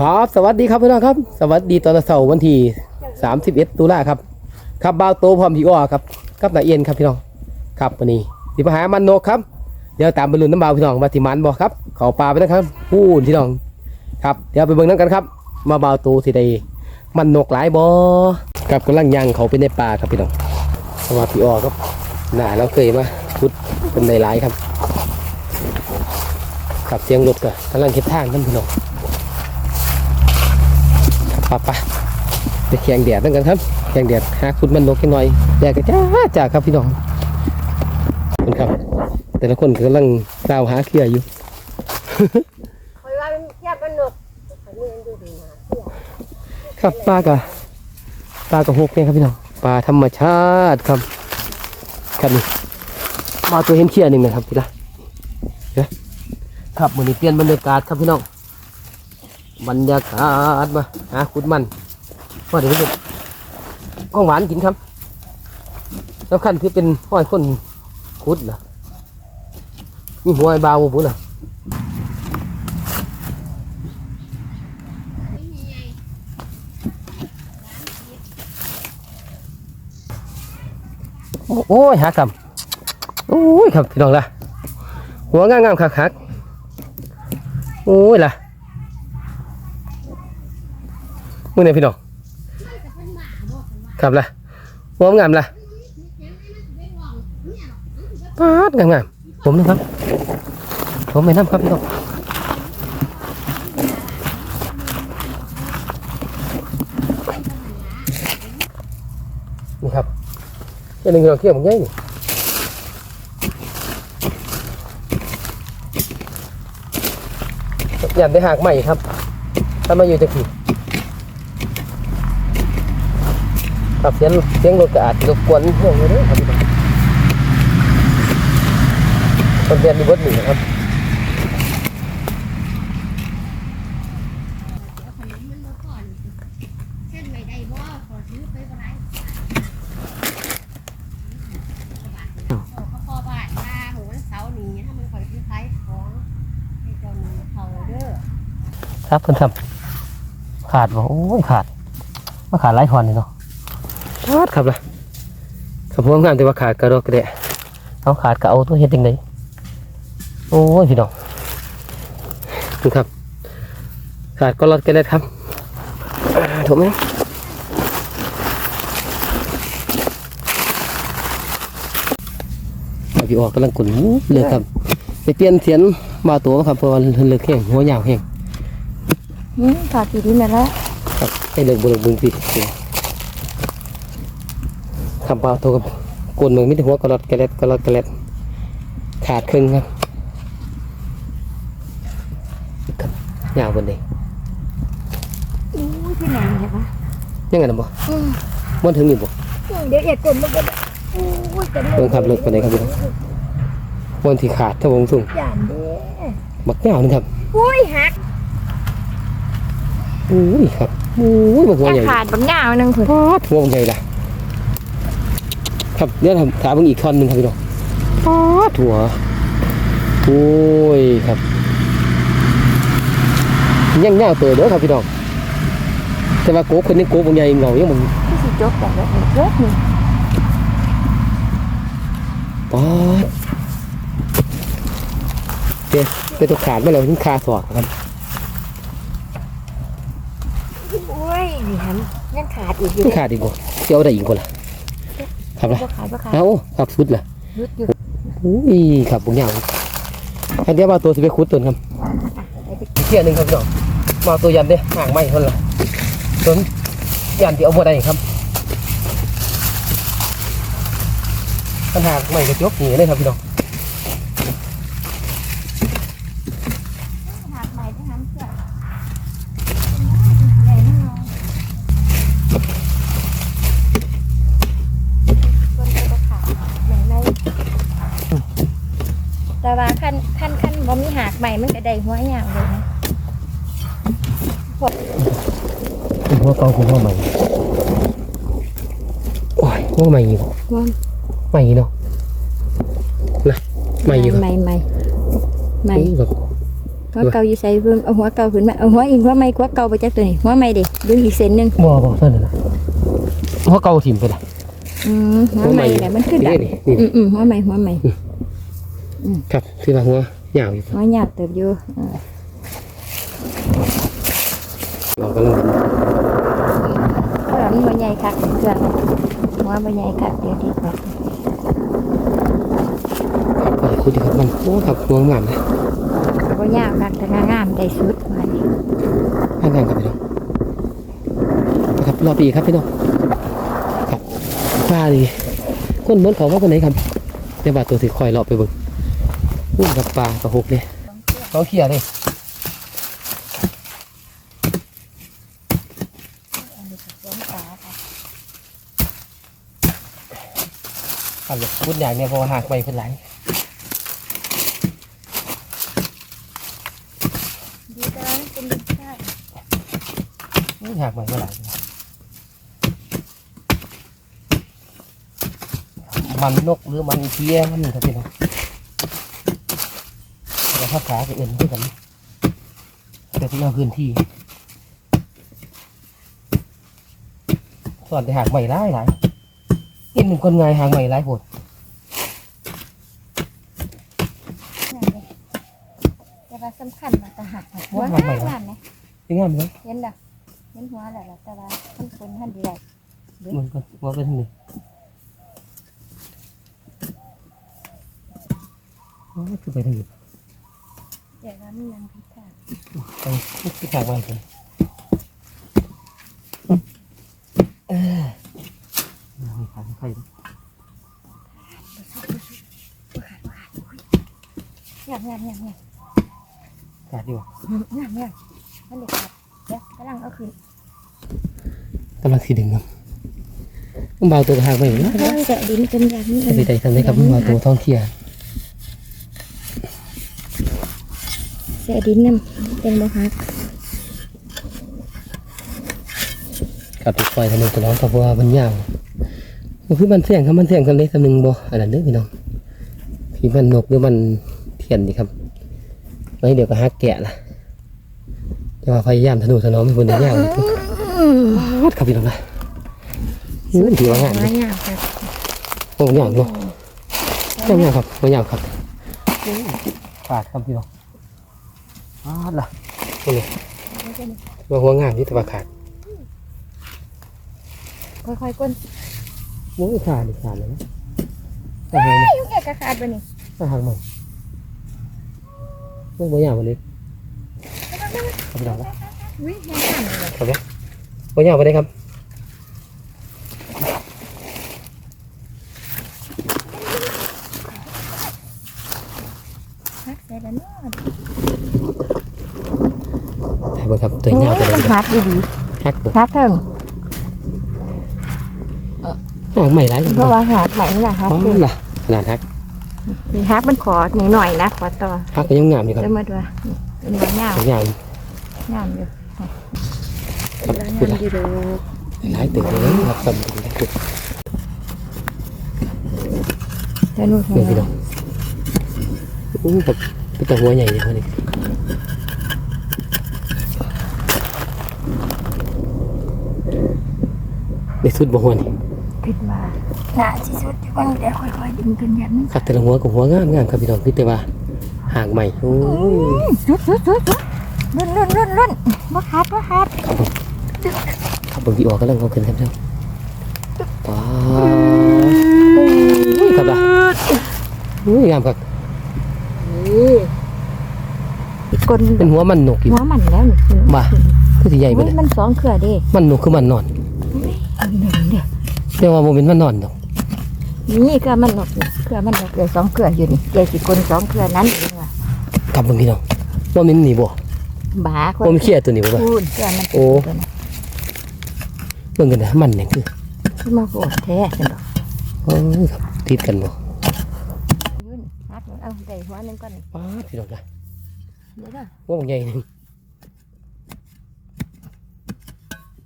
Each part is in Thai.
ครับสวัสดีครับพี่น้องครับ สวัสดีตอนเสาร์วันที่31ตุลาครับครับบ่าวโตพร้อมพี่อ้อครับกับนายเอียนครับพี่น้องครับวันนี้สิมาหามันนกครับเดี๋ยวตามไปลุ้นน้ำบ่าวพี่น้องว่าที่มันบ่ครับเขาปลาไปนะครับพูนพี่น้อง ครับเดี๋ยวไปเบิ่งน้ำกันครับ มาบ่าวโตสิได้มันนกหลายบ่ครับกำลังย่างเขาไปในป่าครับพี่น้องเพราะว่าพี่อ้อครับหน้าเราเคยมาพุดเป็นในหลายๆครับขับเสียงรถก็กำลังเก็บทางนั่นพี่น้อง ปะปะไปแข่งแดดนั่นกันครับแข่งแดดหาคุณมันนกกันหน่อยแดดก็จ้าจ้าครับพี่น้องขอบคุณครับ แต่ละคนก็กำลังกล่าวหาเคลียร์อยู่คอยว่ามันเทียบมันหนกอันนี้มันดูดีนะเทียบครับปลากะปลากระหกเนี่ยครับพี่น้องปลาธรรมชาติครับครับนี่มาตัวเห็นเขี้ยหนึ่งนะครับพี่ละเดี๋ยวครับวันนี้เปลี่ยนบรรยากาศครับพี่น้อง บรรยากาศมาหาคุณมันว่าเดี๋ยวนี้ของหวานกินครับสำคัญคือเป็นห้อยคนคุดเหรอมีหัวไอ้บาวบุญเหรอโอ้ยหากรรมโอ้ยครับพี่น้องละหัวงามๆคักๆโอ้ยล่ะ มื้อนี้พี่น้องครับล่ะงามงามล่ะปาดงามงามผมนะครับ ผมไม่น้ำครับพี่น้องนี่ครับเป็นหนึ่งเราเที่ยวมันง่ายนี่อยากได้หากใหม่ครับถ้ามาอยู่จะขี่ อซื้อไปบ่ได้เขาพอบ้านมาหมูวันเสาร์นี้ถ้ามันคอยซื้อขายขอให้เจ้าหนูเขาเด้อครับเพิ่นทำขาดบ่โอ้ยขาดมาขาดหลายทอนเลยเนาะ ขาดครับล่ะครับผมงามแต่ว่าขาดกระโดดกระเดะเอาขาดก็เอาตัวเฮ็ดจังไดโอ้ยพี่น้องนี่ครับ ขาดก็รอดกันเลยครับอ่าถูกไหมเอาพี่ออกกำลังกุนเลยครับ ไปเปลี่ยนเสียนมาตัวครับเพราะว่าเลือกแห้งหัวยาวแห้งอืมขาดกี่ดีแม่ละครับให้เลิกบุญบึงผิด คำเปล่าโทรกับกวนเมืองมิตรหัวกระลอดกระเล็ดกระลอดกระเล็ดขาดครึ่งครับครับยาวบนเลยอู้ที่ไหนเนี่ยปะยังไงนะบ่อืมมันถึงนี่บ่เดี๋ยวเอ็ดกลมมันก็ได้อู้จะเบิ่งครับเลิกไปไหนครับพี่น้องวันที่ขาดถ้าวงสูงย่านเด้บักยาวนึงครับอุ้ยหักอุ้ยครับอุ้ยบักหัวใหญ่ขาดบางยาวนึงคุณปาดหัวบักใหญ่ละ ครับเดี๋ยวทำถามเบิ่งอีกท่อนหนึงครับพี่น้องปาดหัวโอ้ยครับยังยาวเติบเด้อครับพี่น้องแต่ว่าโกคนนี้โกบางใหญ่เหงายังมึงที่สิจบแต่ละจบนี่ป๊อดเดี๋ยวเป็นตัวขาดมาแล้วถึงคาสอดครับอุ้ยนี่ฮันยังขาดอีกอยู่ถึงขาดอีกบ่เจ้าได้อีกคนละ ครับละบ่ขาดบ่ขาดเอาครับสุดละยุดอยู่อุ้ยครับบางอย่างอันเดียวมาตัวสิไปคุดตัวครับอีกเที่ยหนึ่งครับพี่น้องมาตัวยันเด้ห่างไม่คนละส่วนยันที่เอาบ่ได้ครับปัญหาไม่กระจกหนีเลยครับพี่น้อง หักใหม่ที่หันเสื้อใหญ่ไม่ลงคนก็จะขาดเหมือนใน แต่ว่าขั้นขั้นขั้นบ่มีหักใหม่มันก็ได้หัวอย่างเลยนะหัวเก่าคือหัวใหม่โอ้ยหัวใหม่อยู่ว่าใหม่เนาะนะใหม่อยู่ครับใหม่ใหม่ใหม่อู้แบบหัวเก่าอยู่ใส่เบิ่งเอาหัวเก่าขึ้นมาเอาหัวอีกหัวใหม่หัวเก่าไปจักตัวนี้หัวใหม่ดิดึงอีกเส้นหนึงบ่บ่เท่านั้นนะหัวเก่าถิ่มไปละอืมหัวใหม่น่ะมันคือดันี่งนี่นี่อืมอืมหัวใหม่หัวใหม่ ครับที่ว่าหัวยาวอยู่หัวยาวเติบอยู่อ่าเรากำลังเพราะว่ามันบ่ใหญ่คักเพื่อนหัวบ่ใหญ่คักเดี๋ยวดีกว่าครับไปคุยดีครับมันโอ้ครับหัวงามเลยก็บ่ยาวคักแต่งามได้สุดว่านี่งามงามครับพี่น้องนะครับรอปีครับพี่น้องครับปลาดีคนเหมือนเขาว่าคนไหนครับเดี๋ยวบาตัวสิคอยรอไปเบิ่ง อู้กับปลากระหกเลยเขาเขี่ยเลยครับเลยพูดอย่างเนี่ยพอหักไปเป็นไรดีแต่ว่ามันเป็นดินทราหักไปเป็นไรมันนกหรือมันเพี้ยมันครับพี่น้อง แต่ภาษาจะเอื่นด้วยกันแต่ที่เราพื้นที่ส่วนแต่หางใหม่ร้ายหลายเห็นเป็นคนไงหางใหม่ร้ายโผดแต่ว่าสำคัญว่าตะหักหัวว่างมันใหม่าร้ายมๆนะจริงงามไหมเห็นดอกเห็นหัวแล้วล่ะแต่ว่ามันคนท่านดีได้มันก็ว่าเป็นหนึ่งโอ้ยคือ ไปทางอื่นเดี๋ยวว่ามันยังพิการไปที่หางใหม่เลยเออไม่ขาดไม่ค่อยเงียบเงียบเงียบเงียบขาดอยู่เงียบเงียบมันเด็กครับเดี๋ยวกำลังเอาขึ้นกำลังสีดึงครับมันเบาตัวหางใหม่นะเฮ้ยแกะดินจนแบบนี้จะไปใจทำได้ครับมันเบาตัวท่องเที่ยว แกะดินน้ำเป็นบ่ฮักกับติดไฟทำหนึ่งตัวน้องเพราะว่ามันยาวมันคือมันเสี่ยงครับมันเสี่ยงทำได้ทำหนึ่งบ่อันนั้นเด้อพี่น้องพี่มันนกหรือมันเทียนดีครับไม่เดี๋ยวก็ฮักแกะละจะว่าพยายามทนุถนอมให้คนได้ยาววัดครับพี่น้องนะนี่มันถือว่างานหัเลวยยาวครับโอ้ยาวเนาะยาวยาวครับไม่ยาวครับขาดครับพี่น้อง ขาดละนี่ว่าหัวงานที่ตะวันขาดค่อยๆก้นโอ้ยขาดดิขาดเลยนะอาหารไอ้ยุ่งแกะกระขาดไปนี่อาหารใหม่ไม่บ่ยาวกว่านี้ครับพี่น้องนะวิ่งแห้งๆเลยครับเนี่ยบ่ยาวไปได้ครับฮักใส่แล้วเนาะแต่ บ่ครับตัวยาวไปได้มันครับฮักดีฮักบ่ๆฮักเถิงอาหารใหม่หลายจังเพราะว่าฮักไหนนี่แหละฮักอ๋อคือล่ะขนาดฮักมีฮักมันขอหน่อยๆนะขอต่อฮักก็ยังงามอยู่ครับเริ่มมาด้วยเป็นหัวยาวยังงามงามอยู่ครับแล้วพูดงาละมอยู่เด้อหลายตึกเลยครับสำคัญหลายตึกเดี๋ยวหนูเห็เบิ่งนพี่น้องอู้ครับเป็นตัวหัวใหญ่เลยคนนี้ ได้สุดบ่หัวนี่คิดว่าหนาที่สุดที่ว่าเดี๋ยวค่อยๆดึงขึ้นแบบนี้ครับแต่ละหัวกับหัวงามงามครับพี่น้องพี่แต่ว่าห่างใหม่โอ้ยสุดสุดสุดสุดรุ่นรุ่นรุ่นรุ่นบ่ฮัดบ่ฮัดครับบางทีออกกำลังเอาขึ้นครับพี่น้องป้าอุ้ยครับล่ะอุ้ยงามครับอีกคนเป็นหัวมันนกอยู่หัวมันแล้วนี่มาคือสิใหญ่ไปอุ้เลยยมันสองเขื่อเด้มันนกคือมันนอน อันหนึ่งเด้อแต่ว่าโมเมนต์มันนอนดอกนี่เขื่อมันนกเขื่อมันนกเดี๋ยวสองเขื่ออยู่นี่เดี๋ยวสิคนสองเขื่อนั้นเองว่ะครับบางพี่น้องว่ามันนี่บ่บาคนว่ามันเครียดตัวนี้บ่ว่าพูดเขื่อมันโอ้เบิ่งกันนะมันเนี่ยคือขึ้นมาโหดแท้จังดอกโอ้ยครับติดกันบ่ยุ่นฮัดเอาได้หัวหนึงก่อนนี่ป้าดพี่น้องนะเดี๋ยวนะ ว่ามันใหญ่หนึง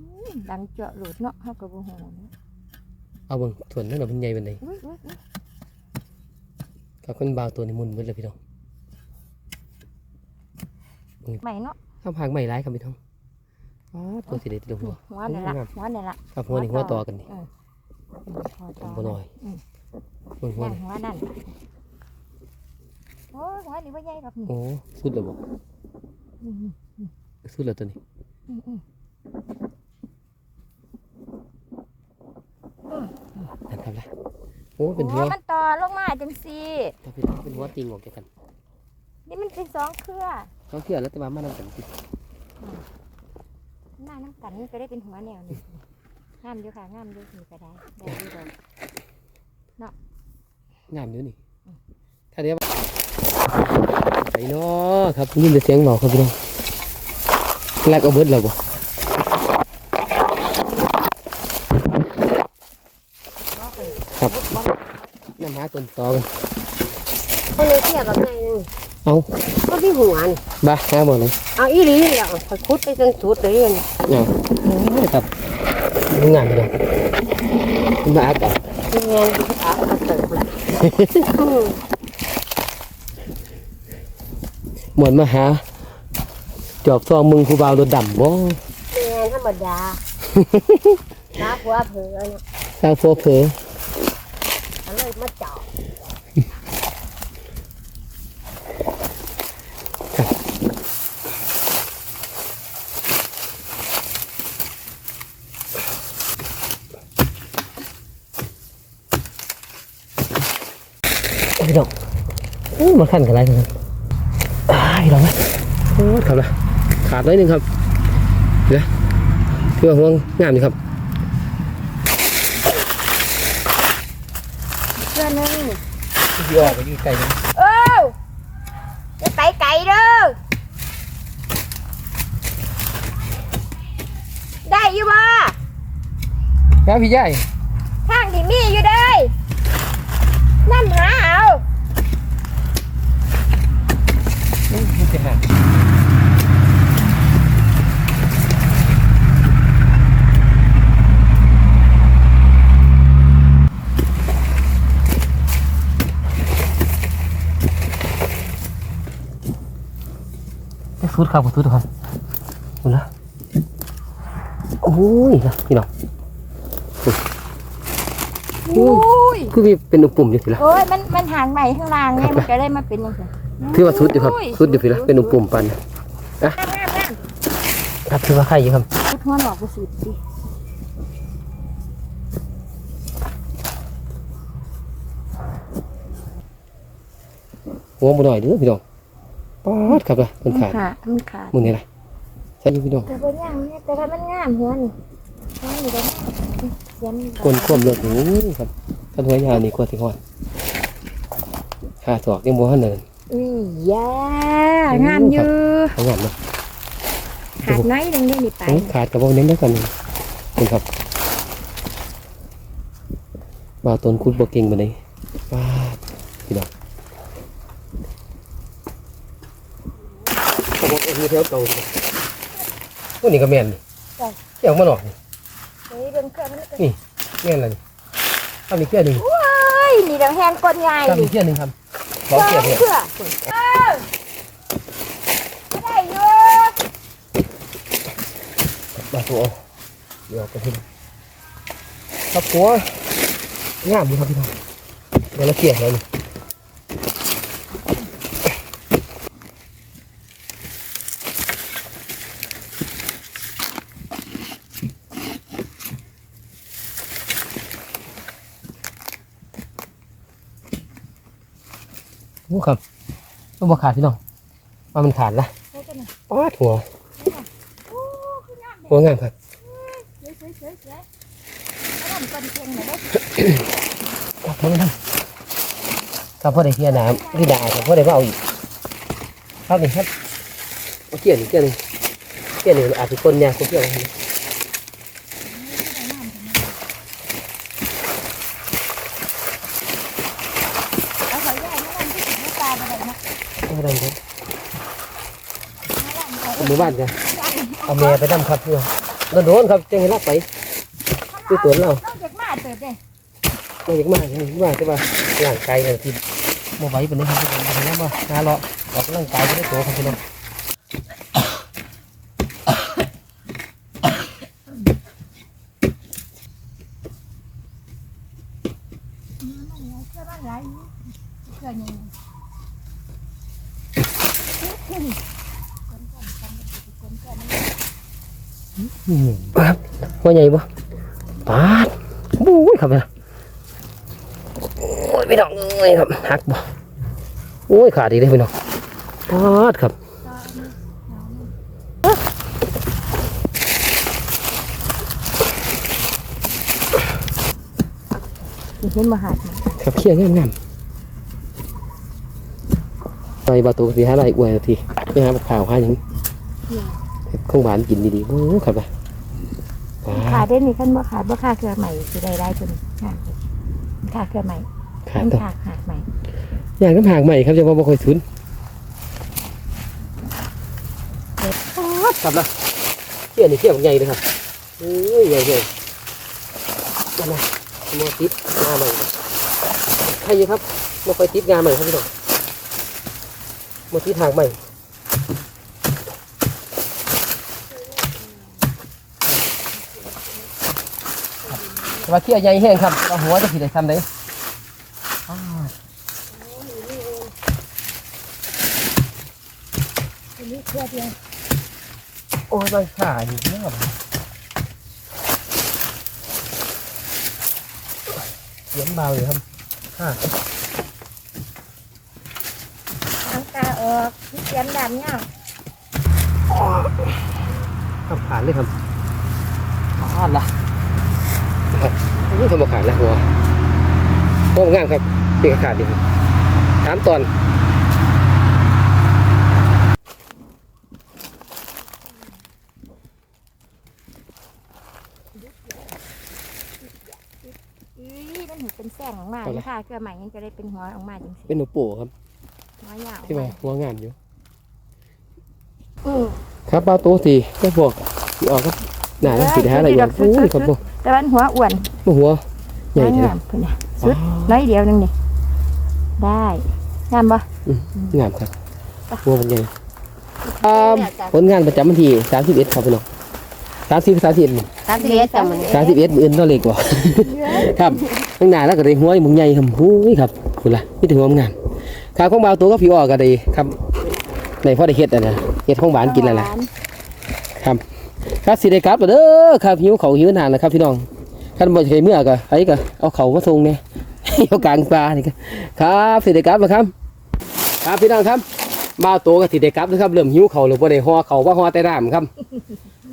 อุ้ย ดังเจาะหลุดเนาะเฮาก็บ่ฮู้เนาะเอาเบิ่งส่วนนั้นน่ะมันใหญ่ปานใดอุ้ยอุ้ยอุ้ยกับคนบางตัวนี่มุนเบิดเลยพี่น้องใหม่เนาะข้ามหางใหม่ร้ายครับพี่น้องอ๋อตัวสีเด็ดตัวหัวหัวนี่ละหัวนี่ละครับหัวนี่หัวต่อกันนี่เออหัวต่อบ่หน่อยอืมเบิ่งหัวนั่นนี่หัวนั่นโอ้ยหัวนี่ว่าใหญ่ครับนี่โอ้สุดแล้วบ่อืมสุดแล้วตัวนี้ อืมอืม นั่นครับละโอ้เป็นหัวมันต่อลงมาจังซี่ครับพี่น้องเป็นหัวติงออกจากกัน นี่มันเป็นสองเครือเขาเชื่อแล้วแต่ว่ามันนำกันสิหน้าน้ำกันนี่ก็ได้เป็นหัวแนวนี่งามอยู่ค่ะงามอยู่นี่ก็ได้ได้อยู่ดอกงามอยู่นี่ถ้าเดี๋ยวไปเนาะครับยินแต่เสียงหนอครับพี่น้องแลกเอาเบิดแล้วบ่ ก็ไป น้ำ หาต้นตอกันคนเลยเทียบกับไงนึงเอาก็ที่หัวนี่บ้าหาบ่เลยเอาอีหลีนี่แหละคอยคุดไปจนสุดเลยนี่เอาโอ้ยครับดูงามพี่น้องมันมาอากาศเงี้ยอาเอาเติบละอืมเหมือนมาหาจอบซองมึงผู้บ่าวรถดำบ่เงี้ยธรรมดาน้าผัวเผลอเนี่ยสร้างโฟเพอก็เลย มาเจาะโอ้ยพี่น้องโอ้ยมาขั้นกันไรกันครับอ้ายพี่น้องนะโอ้ยครับละขาดน้อยหนึงครับเดี๋ยวเพื่อห่วงงามนี่ครับ เครือหนึงพี่ออกไปอยู่ไกลกันเออจะไปไกลเด้อได้อยู่บ่ครับพี่ใหญ่ทางที่มีอยู่เด้ยนั่นหาเอาพี่จะหา สุดครับสุดครับดูนะโอ้ยนะพี่น้องอุ้ยคือมีเป็นปุ่มอยู่สิละโอ้ยมันมันห่างใหม่ข้างล่างไงมันก็เลยมาเป็นอย่างนี้ถือว่าสุดอยู่ครับสุดอยู่สิละเป็นปุ่มปันงามงามงามครับถือว่าใครอยู่ครับพุดหัวหนอกกูสุดดิหัวบุหน่อยเด้อพี่น้อง ป๊าดครับละมันขาดขาดมันขาดมึงนี่ไรใช่อยู่พี่น้องแต่ว่าย่างเนี่ยแต่ว่ามันงามหัวนี่หัวนี่เด้อเสียมกลนควมเลือดหนูครับถ้าหัวยาวนี่กว่าที่หอดขาศอกยังบ่ทันเนินอุ้ยยางามอยู่เอางามเนาะขาดน้อยหนึงนี่นี่ไปโอ้ขาดกับบ่เน้นได้กันนี่คุณครับบ่าวต้นคุดบ่เก่งบ่ได้ป๊าดพี่น้องบ่ เอ็นมีแถวเก่าพี่น้องโอ้นี่ก็แม่นนี่เกี่ยวมาหนอกนี่เฮ้ยเบิ่งเครื่องมันก็แม่นอะไรนี่ทำอีกเกี่ยวหนึ่งเฮ้ยนี่เดี๋ยวแห้งก้นใหญ่ทำดิอีกเกี่ยวหนึ่งครับสองเกี่ยวเนี่ยเพื่อเออไม่ได้อยู่มาตัวเดี๋ยวไปที่ครับหัวงามดีครับพี่น้องเดี๋ยวเราเกี่ยวเลยนี่ อ้ครับต้องบอกขาดพี่น้องว่ามันขาดละเฮ้ยกันนะป๊าหัวโอ้คืองามหัวงามครับสวยสวยสวยสวยแล้วมันก้นเพ่งหน่อยได้ครับพ่อได้เกียน้ำที่ด่าครับพ่อได้มาเอาอีกครับนี่ครับเอาเกียนี่เกียร์หนึงเกียร์หนึ่งอาจจะคนเนี่ยเขาเกียร์ อะไรเนี่ยหมู่บ้านจ้ะเอาเมียไปดำครับเพื่อนโดนครับจังเห้นลักไปตื้นตัวเราเด็กมาเติบเลยเราเด็กมาเด็กมาใช่ป่ะร่างกายเราที่มาไวเปนนี้ครับเป็นนี้มาหาเราออกร่างกายเป็นตัวครับพี่น้องเพื่อนยัง ครับว่าใหญ่ปะปาดบู๊ยครับนะโอ้ยพี่น้องเอ้ยครับหักบ่โอ้ยขาดอีกเลยพี่น้องปาดครับเห็นมาหาดครับเขี้ยงามงาม ไปบาตูสีห้าไรอวยทีไปหาข่าวหาอย่างข้างบ้านกินดีๆโอ้ยครับนะปาขาดดได้นี่ขั้นบ่ขาดบ่ค่าเครือใหม่สิได้ได้ตัวนี้ค่ะค่าเครือใหม่ขาดมันต่อขาดหาดใหม่ อย่างน้ำหากใหม่ครับจะว่าบ่ค่อยทุนครับนะเขี้ยนี่เขี้ยของใหญ่เลยครับโอ้ยใหญ่เลยนั่นนะโมติดงาใหม่ใครอยู่ครับโมค่อยติดงาใหม่ครับพี่น้องโมติดหากใหม่แต่ว่าเขี้ยวใหญ่แห้งครับเอาหัวจะผิดได้ทำได้โอ้ยมันขาดอยู่เนี่ยเสียงเบาเลยครับขาด ทางตา ออกเสียมดำเนี่ยครับขาดเลยครับขาดละครับนี่ทำมาขาดแล้วหัวโอ้งามครับเปียกขาดดีครับสามตอนอีนั่นหนูเป็นแสงออกมาเลยค่ะเครือใหม่ยังจะได้เป็นหัวออกมาจังสิเป็นหนูปู่ครับ หัวยาวที่ว่าหัวงามอยู่อือครับเป้าโตสีก็พวกที่ออกครับหนาแล้วสีแท้อะไรอย่างโอ้ยครับพวกแต่วันหัวอ้วนหัวใหญ่งใช่ไหมามเพิ่นน่ะสุดน้อยเดียวนึงนี่ได้งามบ่งามครับหัวมันใหญ่ครับผลงานประจำวันที่สามสิบเอ็ดครับพี่น้องสามสิบสามสิบเอ็ดตามที่เฮ็ดจำมันสามสิบเอ็ดมื่นตัวเล็กกว่าครับข้างหน้าแล้วก็ได้หัวมึงใหญ่ครับหูยครับคุณล่ะนี่ถึงหัวมันงาม ขาของเบาวตัวก็ผิวออกก็ได้ครับในพ่อได้เฮ็ดอะนะเฮ็ดของหวานกินแล้วล่ะครับครับสิได้กลับแล้วเด้อครับหิวเขาวหิวนานแล้วครับพี่น้องคันบ่ใช่เมื่อก็ไอ้ก็เอาเขาวมาส่งเนี่ยอยู่กลางป่านี่ก็ครับสิได้กลับแล้วครับครับพี่น้องครับบ่าวตัวก็สิได้กลับนะครับเริ่มหิวเขาวแล้วบ่ได้ห่อเขาวว่าห่อแต่น้ำครับ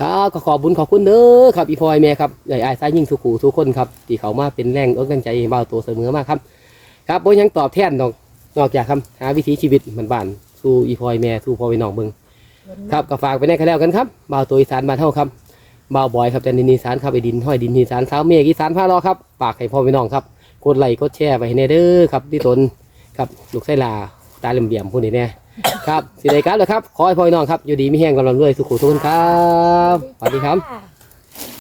ครับก็ขอบุญขอบคุณเด้อครับอีพอยแม่ครับใหญ่อายสายยิ่งสุขูทุกคนครับที่เขามาเป็นแรงอกกำลังใจให้บ่าวตัวเสมอมากครับ ครับบ่ยังตอบแทนนอก นอกจากคำหาวิถีชีวิตมันบ้านๆสู่อีพอยแม่สู่พ่อพี่น้องเบิ่งครับก็ฝากไปในกันแล้วกันครับบ่าวตัวอีสานบ้านเฮาครับบ่าวบอยครับแต่นินอีสานครับไอ้ดินห้อยดินอีสานสาวเมฆอีสานพารอครับฝากให้พ่อพี่น้องครับกดไลค์กดแชร์ไปให้แน่เด้อครับที่ตนครับลูกไส้ลาตาเหลี่ยมๆผู้นี้แน่ครับสิได้ครับแล้วครับขอให้พ่อพี่น้องครับอยู่ดีไม่แห้งกำลังรวยสุขุทุกคนครับสวัสดีครับค่ะ